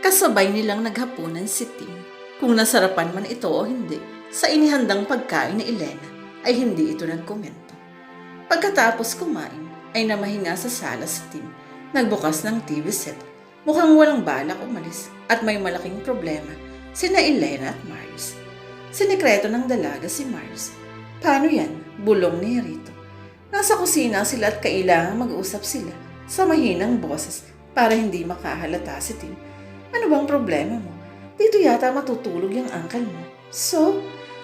Kasabay nilang naghapunan si Tim. Kung nasarapan man ito o hindi, sa inihandang pagkain ni Elena ay hindi ito nagkomento. Pagkatapos kumain, ay namahinga sa sala si Tim. Nagbukas ng TV set. Mukhang walang balak umalis at may malaking problema sina Elena at Mars. Sinikreto ng dalaga si Mars. Paano yan? Bulong ni Rito. Nasa kusina sila at kailangan mag-usap sila sa mahinang boses para hindi makahalata si Tim. Ano bang problema mo? Dito yata matutulog yung uncle mo. So?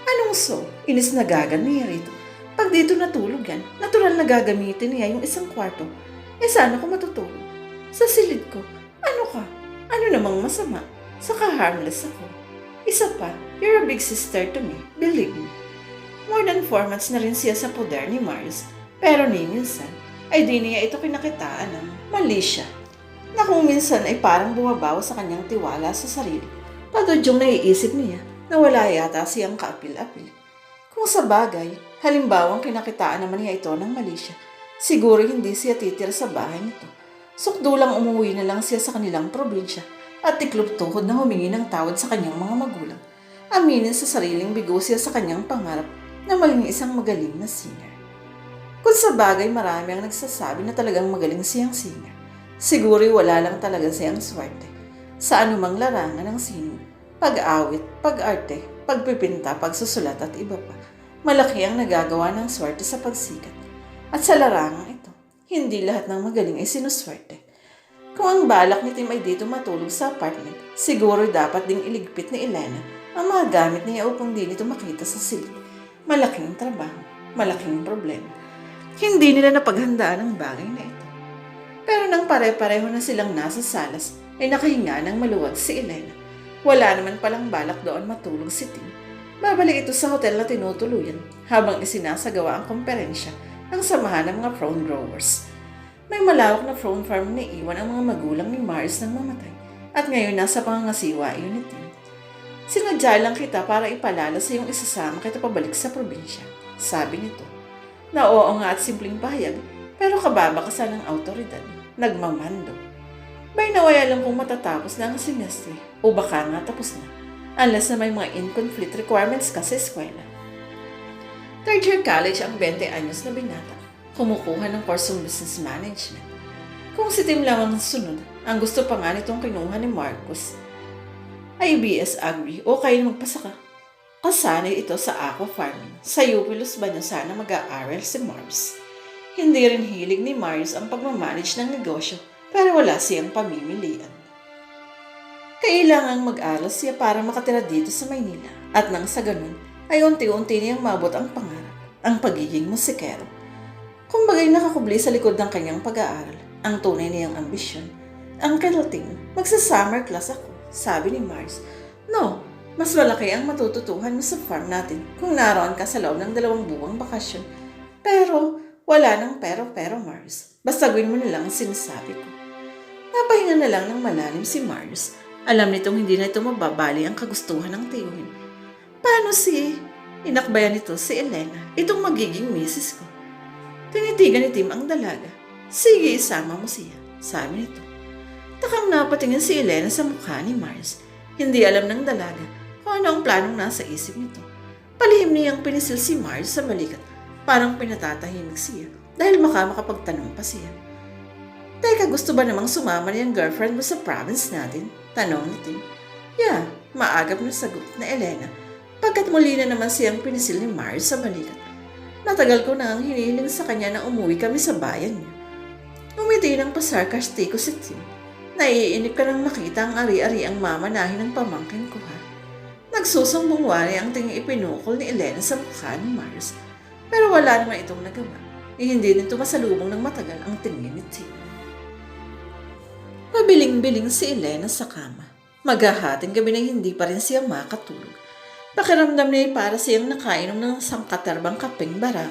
Anong so? Inis na gagan ni Rito. Pag dito natulog yan, natural na gagamitin niya yung isang kwarto. Eh sana ko matutulog. Sa silid ko, ano ka? Ano namang masama? Saka harmless ako. Isa pa, you're a big sister to me, believe me. More than four months na rin siya sa poder ni Mars, pero ni minsan, ay di niya ito kinakitaan ng mali. Na kung minsan ay parang bumabawa sa kanyang tiwala sa sarili. Pagod yung naiisip niya na wala yata siyang kaapil-apil. Kung sa bagay, halimbawang kinakitaan naman niya ito ng mali siya, siguro hindi siya titira sa bahay nito. Sukdulang umuwi na lang siya sa kanilang probinsya at tiklop tuhod na humingi ng tawad sa kanyang mga magulang. Aminin sa sariling bigo siya sa kanyang pangarap na maging isang magaling na singer. Kung sa bagay marami ang nagsasabi na talagang magaling siyang singer, siguro wala lang talaga siyang swerte. Sa anumang larangan ng sining, pag-awit, pag-arte, pagpipinta, pagsusulat at iba pa, malaki ang nagagawa ng swerte sa pagsikat. At sa larangang ito, hindi lahat ng magaling ay sinuswerte. Kung ang balak ni Tim ay dito matulog sa apartment, siguro dapat ding iligpit ni Elena ang mga gamit niya upang di nito makita sa silid. Malaking trabaho, malaking problema. Hindi nila napaghandaan ang bagay na ito. Pero nang pare-pareho na silang nasa salas, ay nakahinga ng maluwag si Elena. Wala naman palang balak doon matulog si Tim. Babalik ito sa hotel na tinutuluyan habang isinasagawa ang komperensya ng samahan ng mga prawn growers. May malawak na prawn farm na iwan ang mga magulang ni Mars nang mamatay at ngayon nasa pangangasiwa iyon ni Tim. Sinadya lang kita para ipalala sa iyong isasama kita pabalik sa probinsya, sabi nito. Na oo nga at simpleng pahayag, pero kababakasan ng autoridad, nagmamando. May nawaya lang kung matatapos na ang semestre o baka nga tapos na, unless na may mga in-conflict requirements ka sa eskwela. Third year college ang 20 anyos na binata, kumukuha ng kursong business management. Kung si Tim lang ang sunod, ang gusto pa nga nitong kinuha ni Marcos ay BS Agri o kayo magpasaka. Kasanay ito sa aqua farming. Sa Upilus ba niya sana mag-aaral si Mars? Hindi rin hilig ni Mars ang pagmamanage ng negosyo pero wala siyang pamimilian. Kailangang mag-aral siya para makatira dito sa Maynila at nang sa ganun ay unti-unti niyang mabot ang pangarap, ang pagiging musikero. Kung bagay nakakubli sa likod ng kanyang pag-aaral, ang tunay niyang ambisyon, ang Tim, magsa-summer class ako, sabi ni Mars. No, mas malaki ang matututuhan mo sa farm natin kung naroon ka sa loob ng dalawang buwang bakasyon. Pero, wala nang pero-pero, Mars. Basta gawin mo na lang ang sinasabi ko. Napahinga na lang ng malalim si Mars. Alam nitong hindi na ito mababali ang kagustuhan ng tiyuhin. Paano si... Inakbayan nito si Elena, itong magiging misis ko. Tinitigan ni Tim ang dalaga. Sige, isama mo siya, sabi nito. Takang napatingin si Elena sa mukha ni Mars. Hindi alam ng dalaga kung ano ang planong nasa isip nito. Palihim niyang pinisil si Mars sa balikat. Parang pinatatahimik siya dahil maka makapagtanong pa siya. Teka, gusto ba namang sumama niyang girlfriend mo sa province natin? Tanong ni Tim. Yeah, maagap na sagot na Elena. Pagkat muli na naman siyang pinisil ni Mars sa balikat. Matagal ko na ang hinihiling sa kanya na umuwi kami sa bayan niya. Umiti ng pasarkastiko si Tim. Naiinip ka nang makita ang ari-ari ang mamanahin ng pamangkin ko ha. Nagsusumbong wari ang tingin ipinukol ni Elena sa mukha ni Mars. Pero wala naman itong nagawa. Eh, hindi nito masalubong ng matagal ang tingin ni Tim. Pabiling-biling si Elena sa kama. Maghahating gabi na hindi pa rin siya makatulog. Pakiramdam niya para siyang nakainom ng sangkatarbang kapeng barak.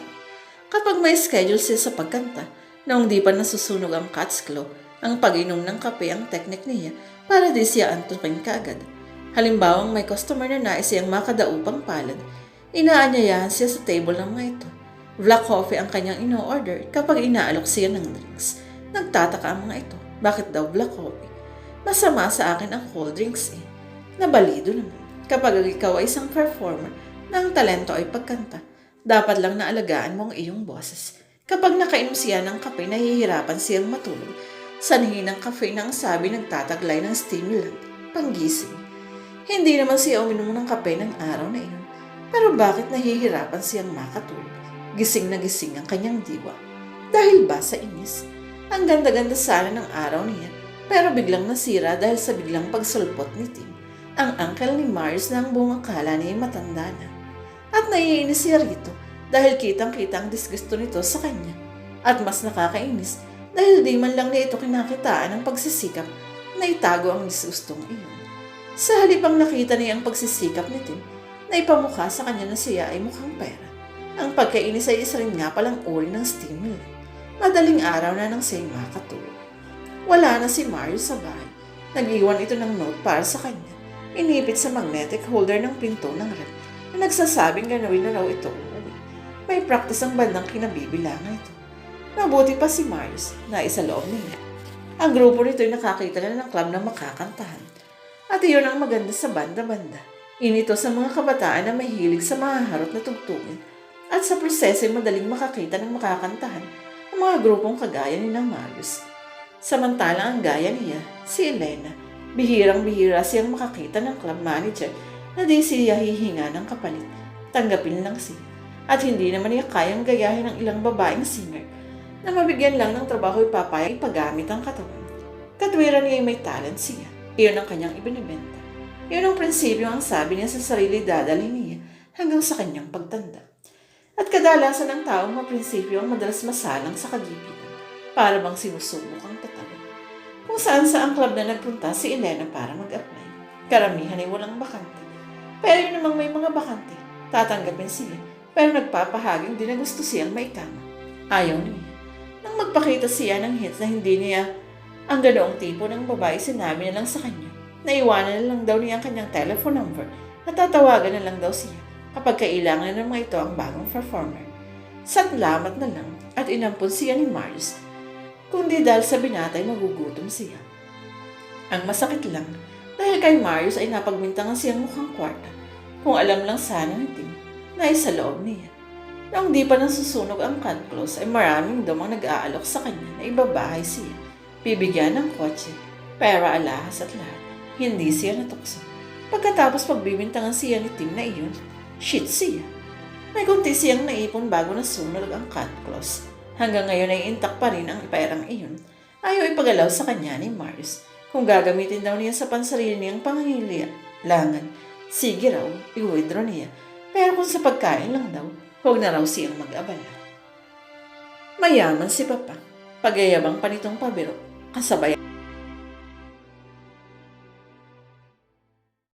Kapag may schedule siya sa pagkanta, noong di pa nasusunog ang cat's claw, ang pag-inom ng kape ang teknik niya para di siya antukin kaagad. Halimbawang may customer na nais siyang makadaupang palad, inaanyayahan siya sa table ng mga ito. Black coffee ang kanyang ino-order kapag inaalok siya ng drinks. Nagtataka ang mga ito. Bakit daw black coffee? Masama sa akin ang cold drinks eh. Nabalido naman. Kapag ikaw ay isang performer na ang talento ay pagkanta, dapat lang naalagaan mo ang iyong boses. Kapag nakainom siya ng kape, nahihirapan siyang matulog. Sanhi ng kape na ang sabi nagtataglay ng stimulant, panggising. Hindi naman siya uminom ng kape ng araw na iyon. Pero bakit nahihirapan siyang makatulog? Gising na gising ang kanyang diwa. Dahil ba sa inis? Ang ganda-ganda sana ng araw niya, pero biglang nasira dahil sa biglang pagsulpot ni Tim. Ang uncle ni Mars na ang buong akala niya ay matanda na. At naiinis siya rito dahil kitang-kita ang disgusto nito sa kanya. At mas nakakainis dahil di man lang niya ito kinakitaan ng pagsisikap na itago ang disgustong iyon. Sa halip ang nakita niya ang pagsisikap ni Tim, na ipamukha sa kanya na siya ay mukhang pera. Ang pagkainis ay isa rin nga palang uri ng stimulant. Madaling araw na nang siya'y makatulog. Wala na si Mario sa bahay. Nag-iwan ito ng note para sa kanya. Inipit sa magnetic holder ng pinto ng rep na nagsasabing ganawin na raw ito. May practice ang bandang kinabibilangan ito. Mabuti pa si Marius na isa loob niya. Ang grupo nito ay nakakita na ng club na makakantahan. At iyon ang maganda sa banda-banda. Inito sa mga kabataan na mahilig sa mahaharot na tugtugin at sa proseso ay madaling makakita ng makakantahan ang mga grupong kagaya ni ng Marius. Samantalang ang gaya niya, si Elena, bihirang-bihira siyang makakita ng club manager na di siya hihinga ng kapalit. Tanggapin lang siya. At hindi naman niya kayang gayahin ng ilang babaeng singer na mabigyan lang ng trabaho ipapayag ipagamit ang katawan. Katwiran niya ay may talent siya. Iyon ang kanyang ibinibenta. Iyon ang prinsipyo ang sabi niya sa sarili dadalhin niya hanggang sa kanyang pagtanda. At kadalasan ng taong maprinsipyo ang madalas masalang sa kagipitan para bang sinusubok ang tatalo. Kung saan sa ang club na nagpunta si Elena para mag-apply. Karamihan ay walang bakante. Pero yun namang may mga bakante. Tatanggapin siya. Pero nagpapahaging di na gusto siyang maikama. Ayaw niya. Nang magpakita siya ng hits na hindi niya ang ganoong tipo ng babae, sinabi na lang sa kanya. Naiwanan na lang daw niya ang kanyang telephone number at tatawagan na lang daw siya kapag kailangan na naman ito ang bagong performer. Salamat na lang at inampun siya ni Mars kundi dahil sa binatay magugutom siya. Ang masakit lang, dahil kay Marius ay napagmintangan siyang mukhang kwarta. Kung alam lang sana ni Tim na isa loob niya. Noong di pa nasusunog ang cut close ay maraming domang nag-aalok sa kanya na ibabahay siya. Bibigyan ng kotse, pera alahas at lahat. Hindi siya natukso. Pagkatapos pagbibintangan siya ni Tim na iyon, shit siya. May kunti siyang naipon bago nasunog ang cut close. Hanggang ngayon ay intact pa rin ang perang iyon. Ayaw ipagalaw sa kanya ni Marius. Kung gagamitin daw niya sa pansarili niyang pangangailangan, sige raw, i-withdraw niya. Pero kung sa pagkain lang daw, huwag na raw siyang mag-abala. Mayaman si Papa. Pagayabang pa nitong pabiro, kasabay